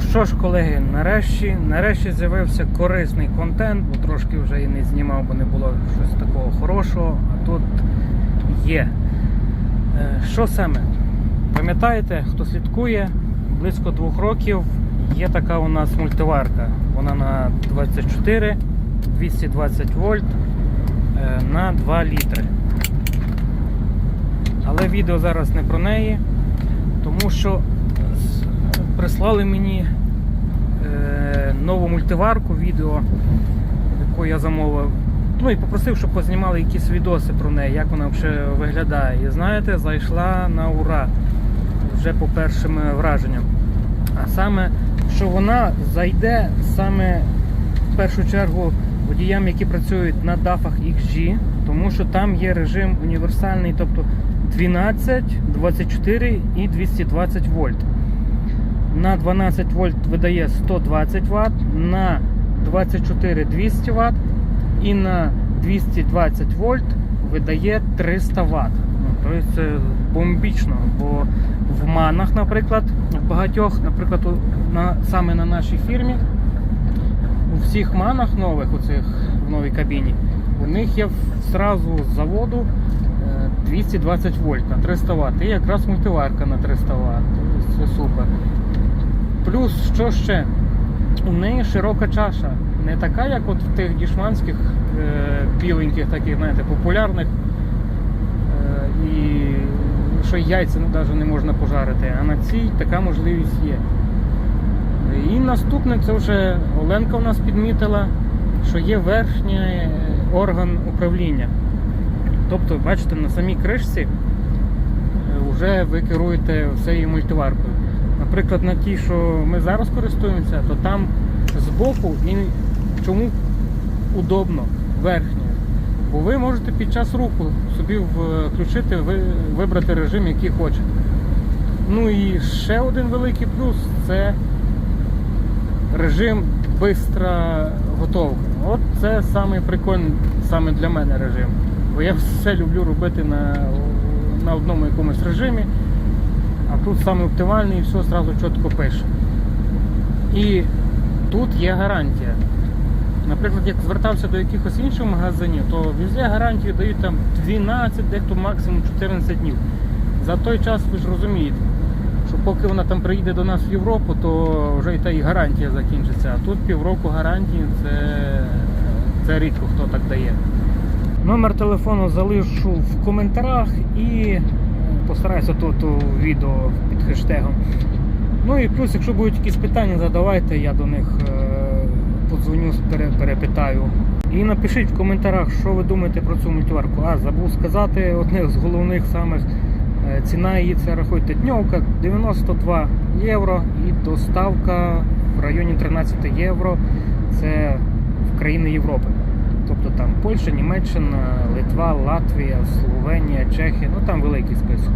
Ну що ж, колеги, нарешті, нарешті з'явився корисний контент, бо трошки вже і не знімав, бо не було щось такого хорошого. А тут є. Е, Що саме? Пам'ятаєте, хто слідкує, близько двох років є така у нас мультиварка. Вона на 24, 220 вольт е, на 2 літри. Але відео зараз не про неї, тому що прислали мені е, нову мультиварку відео, яку я замовив. Ну і попросив, щоб познімали якісь відоси про неї, як вона взагалі виглядає. І знаєте, зайшла на ура вже по першим е, враженням. А саме, що вона зайде саме в першу чергу водіям, які працюють на дафах XG, тому що там є режим універсальний, тобто 12, 24 і 220 вольт. На 12 вольт видає 120 Вт, на 24 200 Вт і на 220 вольт видає 300 Вт. Тобто це бомбічно, бо в манах, наприклад, в багатьох, наприклад, на, саме на нашій фірмі, у всіх манах нових, оцих в новій кабіні, у них є зразу з заводу е, 220 вольт на 300 Вт. І якраз мультиварка на 300 Вт. Це супер. Плюс, що ще? У неї широка чаша. Не така, як от в тих дішманських е, біленьких, таких, знаєте, популярних. Е, і що яйця навіть не можна пожарити. А на цій така можливість є. І наступне, це вже Оленка у нас підмітила, що є верхній е, орган управління. Тобто, бачите, на самій кришці вже ви керуєте всією мультиваркою. Наприклад, на тій, що ми зараз користуємося, то там збоку і чому удобно верхнє. Бо ви можете під час руху собі включити, вибрати режим, який хочете. Ну і ще один великий плюс це режим бистра готовка. От це самий прикольний саме для мене режим. Бо я все люблю робити на, на одному якомусь режимі, а тут саме оптимальний і все одразу чітко пише. І тут є гарантія. Наприклад, як звертався до якихось інших магазинів, то везде гарантію дають там 12, дехто максимум 14 днів. За той час ви ж розумієте, що поки вона там приїде до нас в Європу, то вже і та і гарантія закінчиться. А тут півроку гарантії це, це рідко хто так дає. Номер телефону залишу в коментарях і постараюся тут у відео під хештегом. Ну і плюс, якщо будуть якісь питання, задавайте, я до них е, подзвоню, перепитаю. І напишіть в коментарях, що ви думаєте про цю мультиварку. А, забув сказати, одне з головних самих е, ціна її це рахуйте дньовка 92 євро і доставка в районі 13 євро. Це в країни Європи. Польща, Німеччина, Литва, Латвія, Словенія, Чехія, ну там великий список.